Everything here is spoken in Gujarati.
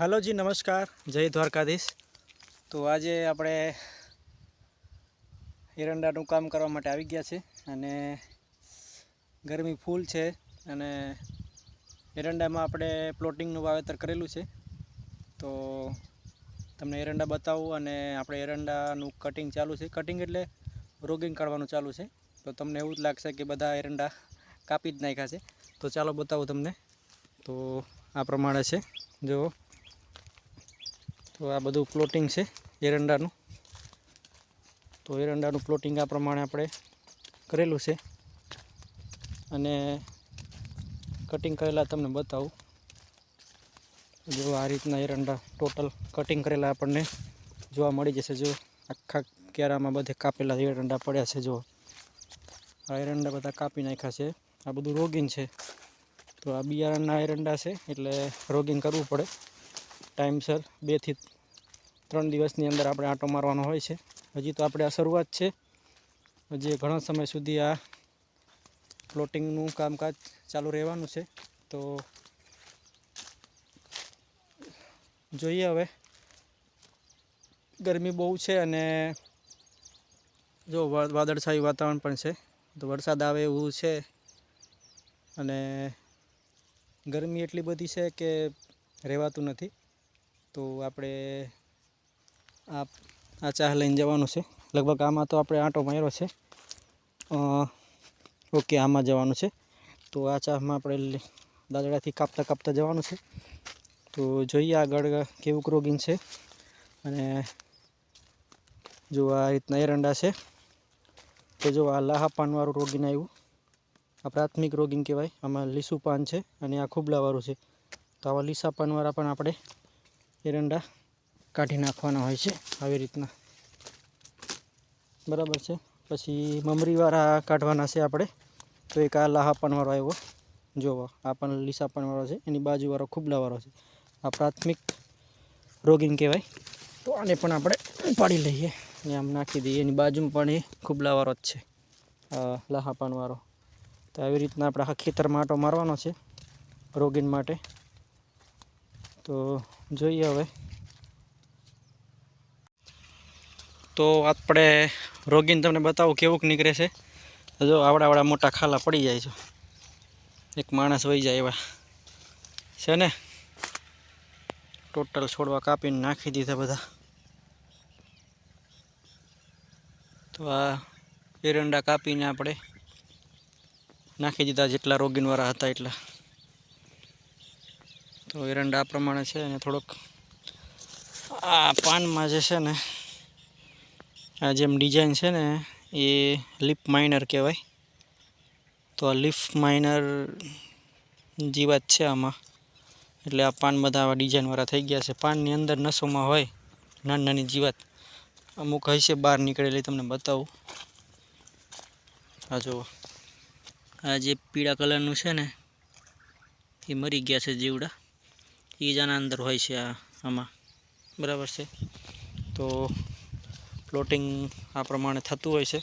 હાલો જી, નમસ્કાર. જય દ્વારકાધીશ. તો આજે આપણે એરંડાનું કામ કરવા માટે આવી ગયા છે અને ગરમી ફૂલ છે અને એરંડામાં આપણે પ્લોટિંગનું વાવેતર કરેલું છે. તો તમને એરંડા બતાવું અને આપણે એરંડાનું કટિંગ ચાલુ છે. કટિંગ એટલે રોગિંગ કાઢવાનું ચાલુ છે. તો તમને એવું જ લાગશે કે બધા એરંડા કાપી જ નાખ્યા છે. તો ચાલો બતાવું તમને. તો આ પ્રમાણે છે. જુઓ. તો આ બધું પ્લોટિંગ છે, એરંડાનું. તો એરંડાનું પ્લોટિંગ આ પ્રમાણે આપણે કરેલું છે. અને કટિંગ કરેલા તમને બતાવું. જો આ રીતના એરંડા ટોટલ કટિંગ કરેલા આપણને જોવા મળી જશે. જો આખા કેરામાં બધે કાપેલા એરંડા પડ્યા છે, જો. આ એરંડા બધા કાપી નાખ્યા છે. આ બધું રોગિંગ છે. તો આ બિયારણના એરંડા છે, એટલે રોગિંગ કરવું પડે. ટાઈમસર બેથી ત્રણ દિવસની અંદર આપણે આંટો મારવાનો હોય છે. હજી તો આપણે આ શરૂઆત છે. હજી ઘણા સમય સુધી આ પ્લોટિંગનું કામકાજ ચાલુ રહેવાનું છે. તો જોઈએ હવે. ગરમી બહુ છે અને જો વાદળછાયું વાતાવરણ પણ છે. તો વરસાદ આવે એવું છે. અને ગરમી એટલી બધી છે કે રહેવાતું નથી. તો આપણે આ આ ચાહ લઈને જવાનું છે. લગભગ આમાં તો આપણે આંટો માર્યો છે. ઓકે, આમાં જવાનું છે. તો આ ચાહમાં આપણે દાદડાથી કાપતા કાપતા જવાનું છે. તો જોઈએ આગળ કેવું રોગિંગ છે. અને જો આ રીતના એરંડા છે. તો જો આ લાહા પાનવાળું રોગીન આવ્યું. આ પ્રાથમિક રોગીન કહેવાય. આમાં લીસું પાન છે અને આ ખુબલાવાળું છે. તો આવા લીસા પાનવાળા પણ આપણે એરંડા કાઢી નાખવાના હોય છે આવી રીતના. બરાબર છે? પછી મમરીવાળા કાઢવાના છે આપણે. તો એક આ લાહા પાનવાળો આવ્યો. જોવો, આ પણ લીસા છે. એની બાજુવાળો ખુબલાવાળો છે. આ પ્રાથમિક રોગીન કહેવાય. તો આને પણ આપણે ઉપાડી લઈએ. ને આમ નાખી દઈએ. એની બાજુમાં પણ એ ખુબલાવાળો જ છે, આ લાહા પાનવાળો તો આવી રીતના આપણે આખા ખેતરમાં આટો મારવાનો છે રોગીન માટે. તો જોઈએ હવે. તો આપણે રોગીન તમને બતાવું કેવુંક નીકળે છે. જો આવડા આવડા મોટા ખાલા પડી જાય છે. એક માણસ વહી જાય એવા. છે ને? ટોટલ છોડવા કાપીને નાખી દીધા બધા. તો આ એરંડા કાપીને આપણે નાખી દીધા જેટલા રોગીનવાળા હતા એટલા. તો એરંડા આ પ્રમાણે છે અને થોડોક આ પાનમાં જે છે ને, આ જેમ ડિઝાઇન છે ને, એ લિપ માઇનર કહેવાય. તો આ લિફ માઇનર જીવાત છે આમાં. એટલે આ પાન બધા આવા ડિઝાઇનવાળા થઈ ગયા છે. પાનની અંદર નસોમાં હોય, નાની નાની જીવાત અમુક હશે બહાર નીકળેલી તમને બતાવું. આ જુઓ. આ જે પીળા કલરનું છે ને, એ મરી ગયા છે જીવડા. આના અંદર હોય છે આ આમાં. બરાબર છે? તો પ્લોટિંગ આ પ્રમાણે થતું હોય છે.